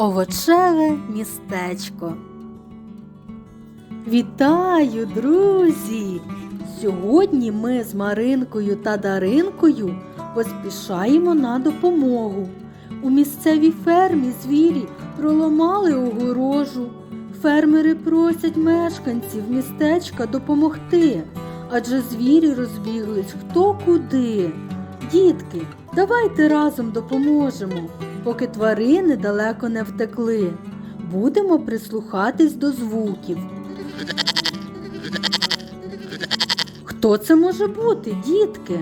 Овочеве містечко. Вітаю, друзі! Сьогодні ми з Маринкою та Даринкою поспішаємо на допомогу. У місцевій фермі звірі проламали огорожу. Фермери просять мешканців містечка допомогти, адже звірі розбіглись хто куди. Дітки, давайте разом допоможемо, поки тварини далеко не втекли. Будемо прислухатись до звуків. Хто це може бути, дітки?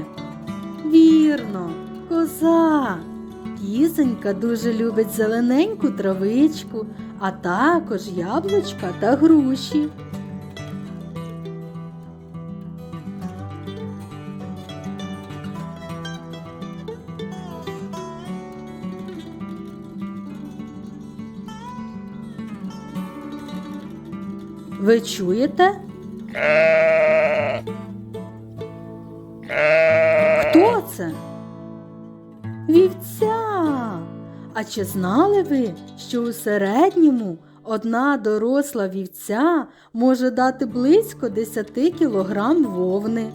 Вірно, коза. Кізонька дуже любить зелененьку травичку, а також яблучка та груші. Ви чуєте? Хто це? Вівця. А чи знали ви, що у середньому одна доросла вівця може дати близько 10 кілограм вовни?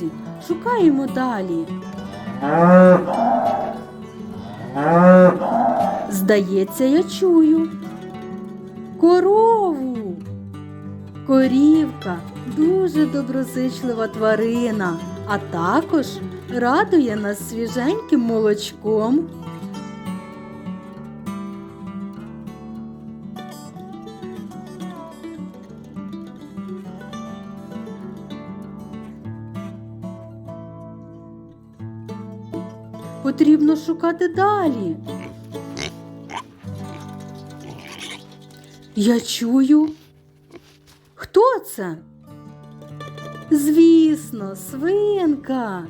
Друзі, шукаємо далі. Здається, я чую. Корову. Корівка дуже доброзичлива тварина, а також радує нас свіженьким молочком. Потрібно шукати далі. Я чую. Хто це? Звісно, свинка.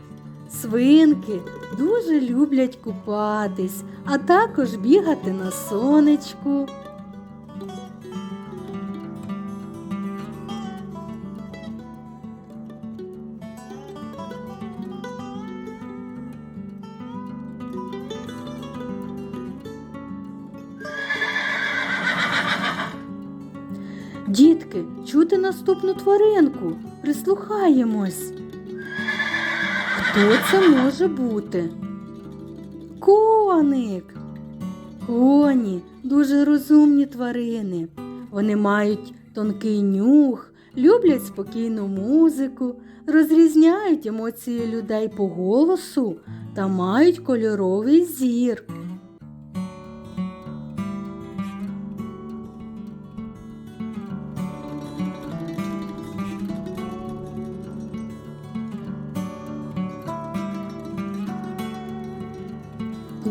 Свинки дуже люблять купатись, а також бігати на сонечку. Дітки, чути наступну тваринку. Прислухаємось. Хто це може бути? Коник. Коні дуже розумні тварини. Вони мають тонкий нюх, люблять спокійну музику, розрізняють емоції людей по голосу та мають кольоровий зір.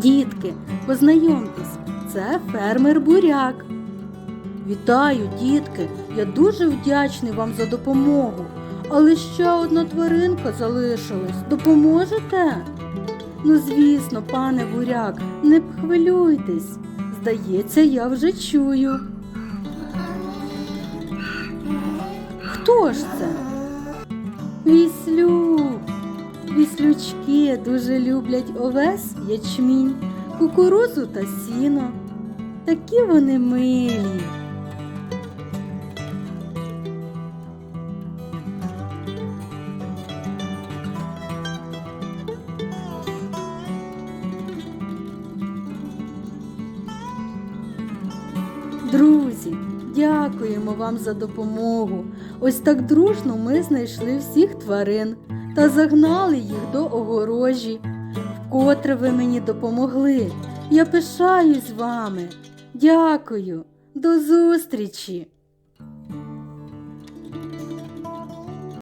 Дітки, познайомтесь, це фермер буряк. Вітаю, дітки! Я дуже вдячний вам за допомогу. Але ще одна тваринка залишилась. Допоможете? Ну, звісно, пане буряк, не хвилюйтесь. Здається, я вже чую. Хто ж це? Віслюк. Віслючки дуже люблять овес, ячмінь, кукурузу та сіно. Такі вони милі. Друзі, дякуємо вам за допомогу. Ось так дружно ми знайшли всіх тварин та загнали їх до огорожі. Вкотре ви мені допомогли. Я пишаюсь вами. Дякую. До зустрічі!